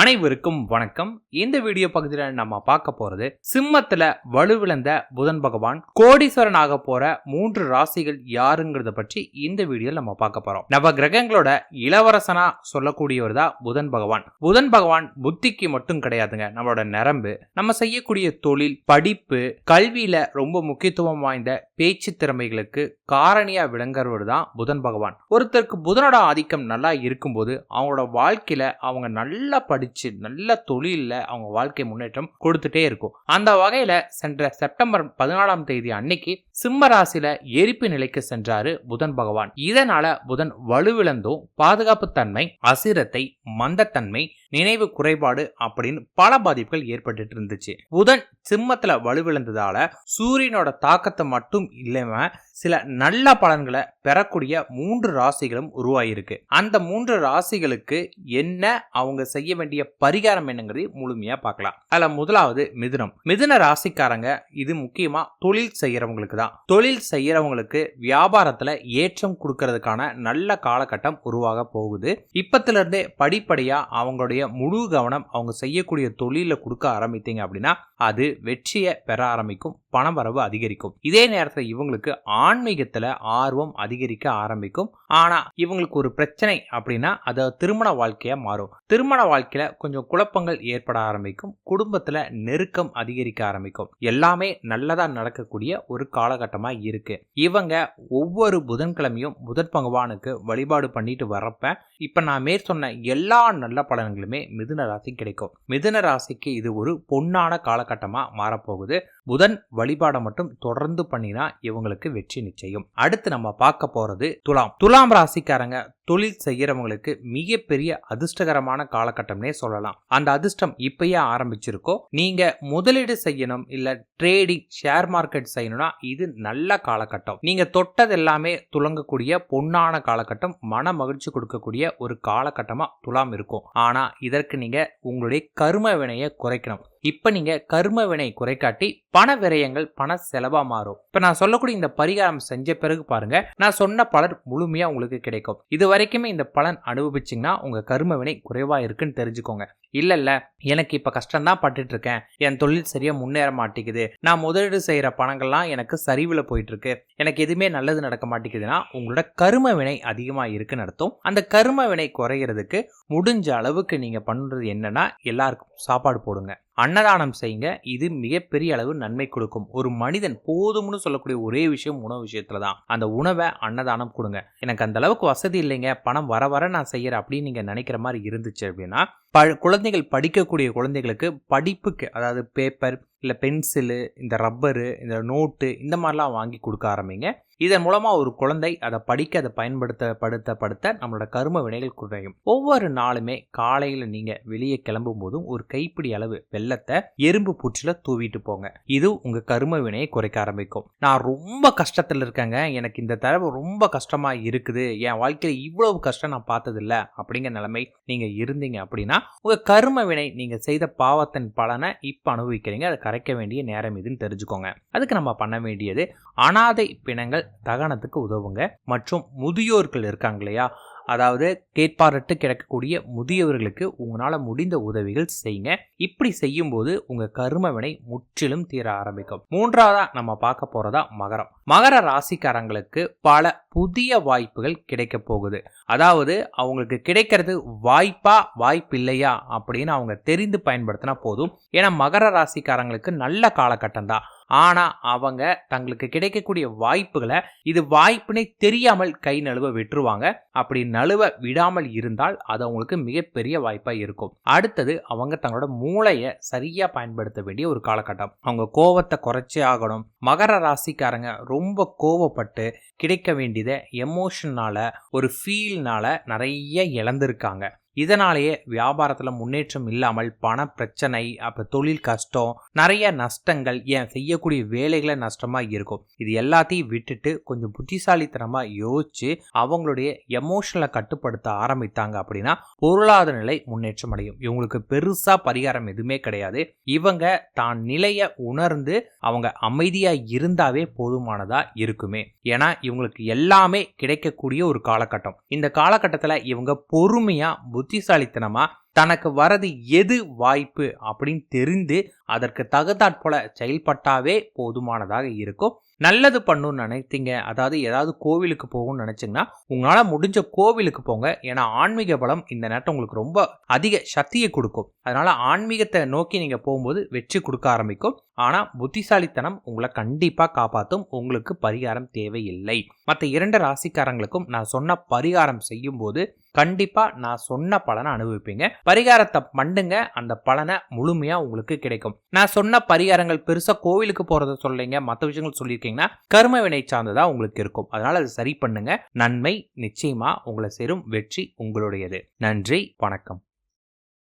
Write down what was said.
அனைவருக்கும் வணக்கம். இந்த வீடியோ பகுதியில் நம்ம பார்க்க போறது சிம்மத்துல வலுவிழந்த புதன் பகவான் கோடீஸ்வரன் ஆக போற மூன்று ராசிகள் யாருங்கிறத பற்றி இந்த வீடியோ நம்ம பார்க்க போறோம். நவ கிரகங்களோட இளவரசனா சொல்லக்கூடியவர் தான் புதன் பகவான். புதன் பகவான் புத்திக்கு மட்டும் கிடையாதுங்க. நம்மளோட நரம்பு நம்ம செய்யக்கூடிய தொழில் படிப்பு கல்வியில ரொம்ப முக்கியத்துவம் வாய்ந்த பேச்சு திறமைகளுக்கு காரணியா விளங்குறவர் தான் புதன் பகவான். ஒருத்தருக்கு புதனோட ஆதிக்கம் நல்லா இருக்கும்போது அவங்களோட வாழ்க்கையில அவங்க நல்லா படித்து நல்ல தொழிலில் அவங்க வாழ்க்கை முன்னேற்றம் கொடுத்துட்டே இருக்கும். அந்த வகையில் சென்ற செப்டம்பர் பதினாலாம் தேதி அன்னைக்கு சிம்ம ராசியில எரிப்பு நிலைக்கு சென்றாரு புதன் பகவான். இதனால புதன் வலுவிழந்தும் பாதுகாப்பு தன்மை அசிரத்தை மந்தத்தன்மை நினைவு குறைபாடு அப்படின்னு பல பாதிப்புகள் ஏற்பட்டுட்டு இருந்துச்சு. புதன் சிம்மத்துல வலுவிழந்ததால சூரியனோட தாக்கத்தை மட்டும் இல்லாம சில நல்ல பலன்களை பெறக்கூடிய மூன்று ராசிகளும் உருவாயிருக்கு. அந்த மூன்று ராசிகளுக்கு என்ன அவங்க செய்ய வேண்டிய பரிகாரம் என்னங்கிறது முழுமையா பார்க்கலாம். அதுல முதலாவது மிதுனம். மிதுன ராசிக்காரங்க இது முக்கியமா தொழில் செய்யறவங்களுக்கு தான். தொழில் செய்யறவங்களுக்கு வியாபாரத்துல ஏற்றம் கொடுக்கறதுக்கான நல்ல காலகட்டம் உருவாக போகுது. இப்பத்துல இருந்தே படிப்படியா அவங்களுடைய முழு கவனம் அவங்க செய்யக்கூடிய தொழிலில் கொடுக்க ஆரம்பித்தீங்க அப்படின்னா அது வெற்றியை பெற ஆரம்பிக்கும். பணவரவு அதிகரிக்கும். இதே நேரத்தில் இவங்களுக்கு ஆன்மீகத்தில் ஆர்வம் அதிகரிக்க ஆரம்பிக்கும். ஆனால் இவங்களுக்கு ஒரு பிரச்சனை அப்படின்னா அது திருமண வாழ்க்கையாக மாறும். திருமண வாழ்க்கையில் கொஞ்சம் குழப்பங்கள் ஏற்பட ஆரம்பிக்கும். குடும்பத்தில் நெருக்கம் அதிகரிக்க ஆரம்பிக்கும். எல்லாமே நல்லதாக நடக்கக்கூடிய ஒரு காலகட்டமாக இருக்குது இவங்க ஒவ்வொரு புதன்கிழமையும் புதன் பகவானுக்கு வழிபாடு பண்ணிட்டு வரப்ப இப்போ நான் மேற் சொன்ன எல்லா நல்ல பலன்களுமே மிதுன ராசி கிடைக்கும். மிதுன ராசிக்கு இது ஒரு பொன்னான காலகட்டமாக மாறப்போகுது. புதன் வழிபாடை மட்டும் தொடர்ந்து பண்ணினா இவங்களுக்கு வெற்றி நிச்சயம். அடுத்து நம்ம பார்க்க போறது துலாம். துலாம் ராசிக்காரங்க தொழில் செய்யறவங்களுக்கு மிகப்பெரிய அதிர்ஷ்டகரமான காலகட்டம்னே சொல்லலாம். அந்த அதிர்ஷ்டம் இப்பயே ஆரம்பிச்சிருக்கோ நீங்க முதலீடு செய்யணும் இல்ல ட்ரேடிங் ஷேர் மார்க்கெட் செய்யணும்னா இது நல்ல காலகட்டம். நீங்க தொட்டது எல்லாமே துலங்கக்கூடிய பொன்னான காலகட்டம் மன மகிழ்ச்சி கொடுக்கக்கூடிய ஒரு காலகட்டமா துலாம் இருக்கும். ஆனா இதற்கு நீங்க உங்களுடைய கரும வினையை குறைக்கணும். இப்ப நீங்க கர்ம வினை குறைக்காட்டி பண விரயங்கள் பண செலவா மாறும். இப்ப நான் சொல்லக்கூடிய இந்த பரிகாரம் செஞ்ச பிறகு பாருங்க நான் சொன்ன பலர் முழுமையா உங்களுக்கு கிடைக்கும். இது வரைக்குமே இந்த பலன் அனுபவிச்சிங்கன்னா உங்க கர்ம வினை குறைவா இருக்குன்னு தெரிஞ்சுக்கோங்க. இல்லை இல்லை எனக்கு இப்போ கஷ்டம் தான் பட்டுட்டு இருக்கேன் என் தொழில் சரியாக முன்னேற மாட்டேங்குது. நான் முதலீடு செய்கிற பணங்கள்லாம் எனக்கு சரிவில் போயிட்டு இருக்கு எனக்கு எதுவுமே நல்லது நடக்க மாட்டேங்குதுன்னா உங்களோட கரும வினை அதிகமாக இருக்குன்னு அர்த்தம். அந்த கரும வினை குறைகிறதுக்கு முடிஞ்ச அளவுக்கு நீங்கள் பண்ணுறது என்னன்னா எல்லாருக்கும் சாப்பாடு போடுங்க. அன்னதானம் செய்யுங்க. இது மிகப்பெரிய அளவு நன்மை கொடுக்கும். ஒரு மனிதன் போதும்னு சொல்லக்கூடிய ஒரே விஷயம் உணவு விஷயத்துல தான். அந்த உணவை அன்னதானம் கொடுங்க. எனக்கு அந்த அளவுக்கு வசதி இல்லைங்க. பணம் வர வர நான் செய்யறேன் அப்படின்னு நீங்க நினைக்கிற மாதிரி இருந்துச்சு அப்படின்னா ப குழந்தைகள் படிக்கக்கூடிய குழந்தைகளுக்கு படிப்புக்கு அதாவது பேப்பர் இல்லை பென்சிலு இந்த ரப்பரு இந்த நோட்டு இந்த மாதிரிலாம் வாங்கி கொடுக்க ஆரம்பிங்க. இதன் மூலமாக ஒரு குழந்தை அதை படிக்க அதை பயன்படுத்த படுத்த படுத்த நம்மளோட கரும வினைகள் குறையும். ஒவ்வொரு நாளுமே காலையில் நீங்கள் வெளியே கிளம்பும் போதும் ஒரு கைப்பிடி அளவு வெள்ளத்தை எறும்பு பூச்சியில் தூவிட்டு போங்க. இது உங்கள் கரும வினையை குறைக்க ஆரம்பிக்கும். நான் ரொம்ப கஷ்டத்தில் இருக்கேங்க. எனக்கு இந்த தடவை ரொம்ப கஷ்டமாக இருக்குது. என் வாழ்க்கையில் இவ்வளவு கஷ்டம் நான் பார்த்ததில்ல அப்படிங்கிற நிலைமை நீங்கள் இருந்தீங்க அப்படின்னா உங்கள் கரும வினை நீங்கள் செய்த பாவத்தின் பலனை இப்போ அனுபவிக்கிறீங்க. அதை கரைக்க வேண்டிய நேரம் இதுன்னு தெரிஞ்சுக்கோங்க. அதுக்கு நம்ம பண்ண வேண்டியது அனாதை பிணங்கள் தகனத்துக்கு உதவுங்க. மற்றும் முதியோர்கள் இருக்காங்க இல்லையா? அதாவது கேட்பாரட்டு கிடக்கக்கூடிய முதியவர்களுக்கு உங்களால் முடிந்த உதவிகள் செய்யுங்க இப்படி செய்யும்போது உங்கள் கருமவினை முற்றிலும் தீர ஆரம்பிக்கும். மூன்றாவதா நம்ம பார்க்க போகிறதா மகரம். மகர ராசிக்காரங்களுக்கு பல புதிய வாய்ப்புகள் கிடைக்க போகுது. அதாவது அவங்களுக்கு கிடைக்கிறது வாய்ப்பா வாய்ப்பு இல்லையா அப்படின்னு அவங்க தெரிந்து பயன்படுத்தினா போதும். ஏன்னா மகர ராசிக்காரங்களுக்கு நல்ல காலகட்டம் தான். ஆனால் அவங்க தங்களுக்கு கிடைக்கக்கூடிய வாய்ப்புகளை இது வாய்ப்புனே தெரியாமல் கை நழுவ விட்டுருவாங்க. அப்படி நழுவ விடாமல் இருந்தால் அது அவங்களுக்கு மிகப்பெரிய வாய்ப்பாக இருக்கும். அடுத்தது அவங்க தங்களோட மூளையை சரியாக பயன்படுத்த வேண்டிய ஒரு காலகட்டம். அவங்க கோவத்தை குறைச்சே ஆகணும். மகர ராசிக்காரங்க ரொம்ப கோவப்பட்டு கிடைக்க வேண்டியதை எமோஷனால ஒரு ஃபீல்னால நிறைய இழந்திருக்காங்க. இதனாலேயே வியாபாரத்தில் முன்னேற்றம் இல்லாமல் பண பிரச்சனை அப்புறம் தொழில் கஷ்டம் நிறைய நஷ்டங்கள் ஏன் செய்யக்கூடிய வேலைகளை நஷ்டமாக இருக்கும். இது எல்லாத்தையும் விட்டுட்டு கொஞ்சம் புத்திசாலித்தனமாக யோசிச்சு அவங்களுடைய எமோஷனலை கட்டுப்படுத்த ஆரம்பித்தாங்க அப்படின்னா பொருளாதார நிலை முன்னேற்றம் அடையும். இவங்களுக்கு பெருசாக பரிகாரம் எதுவுமே கிடையாது. இவங்க தான் நிலையை உணர்ந்து அவங்க அமைதியாக இருந்தாவே போதுமானதாக இருக்குமே. ஏன்னா இவங்களுக்கு எல்லாமே கிடைக்கக்கூடிய ஒரு காலகட்டம். இந்த காலகட்டத்தில் இவங்க பொறுமையாக புத்திசாலித்தனமாக தனக்கு வரது எது வாய்ப்பு அப்படின்னு தெரிந்து அதற்கு தகுந்தாற் போல செயல்பட்டாவே போதுமானதாக இருக்கும். நல்லது பண்ணணும்னு நினைத்தீங்க. அதாவது ஏதாவது கோவிலுக்கு போகணும்னு நினச்சிங்கன்னா உங்களால் முடிஞ்ச கோவிலுக்கு போங்க. ஏன்னா ஆன்மீக பலம் இந்த நேரத்தை உங்களுக்கு ரொம்ப அதிக சக்தியை கொடுக்கும். அதனால ஆன்மீகத்தை நோக்கி நீங்கள் போகும்போது வெற்றி கொடுக்க ஆரம்பிக்கும். ஆனால் புத்திசாலித்தனம் உங்களை கண்டிப்பாக காப்பாற்றும் உங்களுக்கு பரிகாரம் தேவையில்லை. மற்ற இரண்டு ராசிக்காரங்களுக்கும் நான் சொன்ன பரிகாரம் செய்யும்போது கண்டிப்பாக நான் சொன்ன பலனை அனுபவிப்பீங்க. பரிகாரத்தை பண்ணுங்க. அந்த பலனை முழுமையா உங்களுக்கு கிடைக்கும். நான் சொன்ன பரிகாரங்கள் பெருசா கோவிலுக்கு போறத சொல்லிங்க மற்ற விஷயங்கள் சொல்லியிருக்கீங்கன்னா கர்ம வினை சார்ந்ததா உங்களுக்கு இருக்கும். அதனால அதை சரி பண்ணுங்க. நன்மை நிச்சயமா உங்களை சேரும். வெற்றி உங்களுடையது. நன்றி. வணக்கம்.